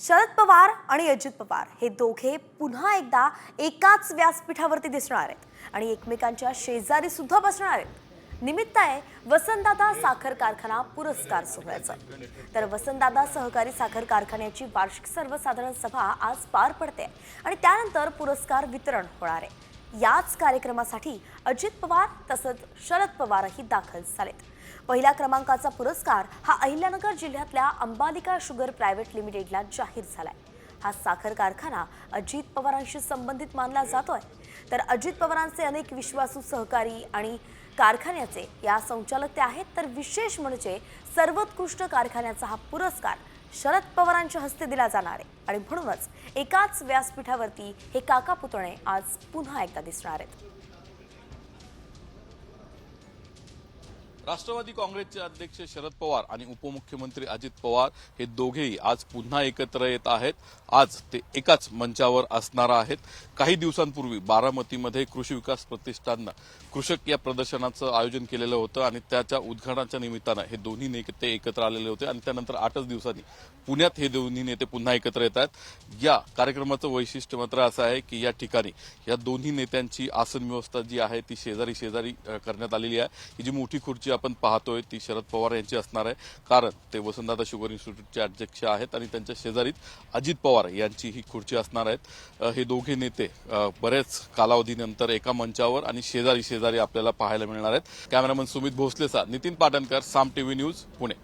शरद पवार आणि अजित पवार हे दोघे पुन्हा एकदा एकाच व्यासपीठावरती दिसणार आहेत आणि एकमेकांच्या शेजारी सुद्धा बसणार आहेत. निमित्त आहे वसंतदादा साखर कारखाना पुरस्कार सोहळ्याचं तर वसंतदादा सहकारी साखर कारखान्याची वार्षिक सर्वसाधारण सभा आज पार पडते आणि त्यानंतर पुरस्कार वितरण होणार आहे. याच कार्यक्रमासाठी अजित पवार तसंच शरद पवारही दाखल झालेत. पहिल्या क्रमांकाचा पुरस्कार हा अहिल्यानगर जिल्ह्यातल्या अंबालिका शुगर प्रायव्हेट लिमिटेडला जाहीर झालाय. हा साखर कारखाना अजित पवारांशी संबंधित मानला जातोय. तर अजित पवारांचे अनेक विश्वासू सहकारी आणि कारखान्याचे या संचालक ते आहेत. तर विशेष म्हणजे सर्वोत्कृष्ट कारखान्याचा हा पुरस्कार शरद पवारांच्या हस्ते दिला जाणार आहे. आणि म्हणूनच एकाच व्यासपीठावरती हे काका पुतणे आज पुन्हा एकदा दिसणार आहेत. राष्ट्रवादी काँग्रेसचे अध्यक्ष शरद पवार आणि उपमुख्यमंत्री अजित पवार हे दोघेही आज पुन्हा एकत्र येत आहेत. आज ते एकाच मंचावर असणार आहेत. काही दिवसांपूर्वी बारामतीमध्ये कृषी विकास प्रतिष्ठाननं कृषक या प्रदर्शनाचं आयोजन केलेलं होतं आणि त्याच्या उद्घाटनाच्या निमित्तानं हे दोन्ही नेते एकत्र आलेले होते आणि त्यानंतर आठच दिवसांनी पुण्यात हे दोन्ही नेते पुन्हा एकत्र येत आहेत. या कार्यक्रमाचं वैशिष्ट्य मात्र असं आहे की या ठिकाणी या दोन्ही नेत्यांची आसन व्यवस्था जी आहे ती शेजारी शेजारी करण्यात आलेली आहे. ही जी मोठी खुर्ची आपण पाहतोय ती शरद पवार यांची असणार आहे. कारण ते वसंतदादा शुगर इन्स्टिट्यूटचे अध्यक्ष आहेत आणि त्यांच्या शेजारीत अजित पवार यांची ही खुर्ची असणार आहेत. हे दोघे नेते बरेच कालावधीनंतर एका मंचावर आणि शेजारी शेजारी आपल्याला पाहायला मिळणार आहेत. कॅमेरामन सुमित भोसलेचा नितीन पाटणकर साम टीव्ही न्यूज पुणे.